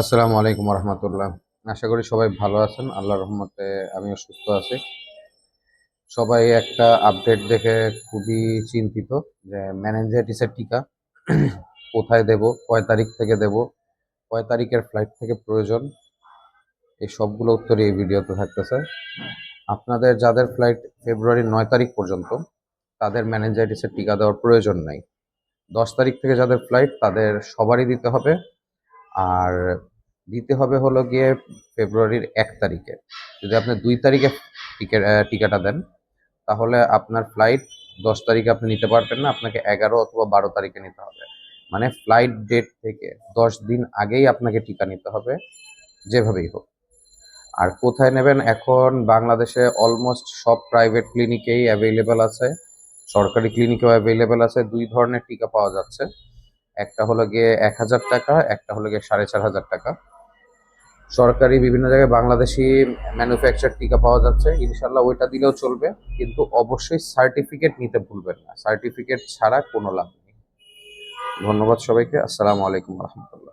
আসসালামু আলাইকুম রহমতুল্লাহ আশা করি সবাই ভালো আছেন। আল্লাহর রহমতে আমিও সুস্থ আছি। সবাই একটা আপডেট দেখে খুবই চিন্তিত যে ম্যানেঞ্জাইটিসের টিকা কোথায় দেব, কয় তারিখ থেকে দেব, কয় তারিখের ফ্লাইট থেকে প্রয়োজন, এই সবগুলো উত্তর এই ভিডিওতে থাকতেছে। আপনাদের যাদের ফ্লাইট ফেব্রুয়ারি নয় তারিখ পর্যন্ত, তাদের ম্যানেঞ্জাইটিসের টিকা দেওয়ার প্রয়োজন নাই। দশ তারিখ থেকে যাদের ফ্লাইট তাদের সবারই দিতে হবে। আর দিতে হবে হলো গিয়ে ফেব্রুয়ারির এক তারিখে। যদি আপনি দুই তারিখে টিকিট দেন, তাহলে আপনার ফ্লাইট দশ তারিখে আপনি নিতে পারবেন না, আপনাকে এগারো অথবা বারো তারিখে নিতে হবে। মানে ফ্লাইট ডেট থেকে দশ দিন আগেই আপনাকে টিকা নিতে হবে, যেভাবেই হোক। আর কোথায় নেবেন? এখন বাংলাদেশে অলমোস্ট সব প্রাইভেট ক্লিনিকেই অ্যাভেলেবেল আছে। সরকারি ক্লিনিকেও অ্যাভেলেবেল আছে। দুই ধরনের টিকা পাওয়া যাচ্ছে। একটা হলো গিয়ে এক হাজার টাকা, একটা হলো গিয়ে সাড়ে চার হাজার টাকা। সরকারি বিভিন্ন জায়গায় বাংলাদেশি ম্যানুফ্যাকচার টিকা পাওয়া যাচ্ছে। ইনশাল্লাহ ওইটা দিলেও চলবে, কিন্তু অবশ্যই সার্টিফিকেট নিতে ভুলবেন না। সার্টিফিকেট ছাড়া কোনো লাভ নেই। ধন্যবাদ সবাইকে। আসসালামু আলাইকুম রহমতুল্লাহ।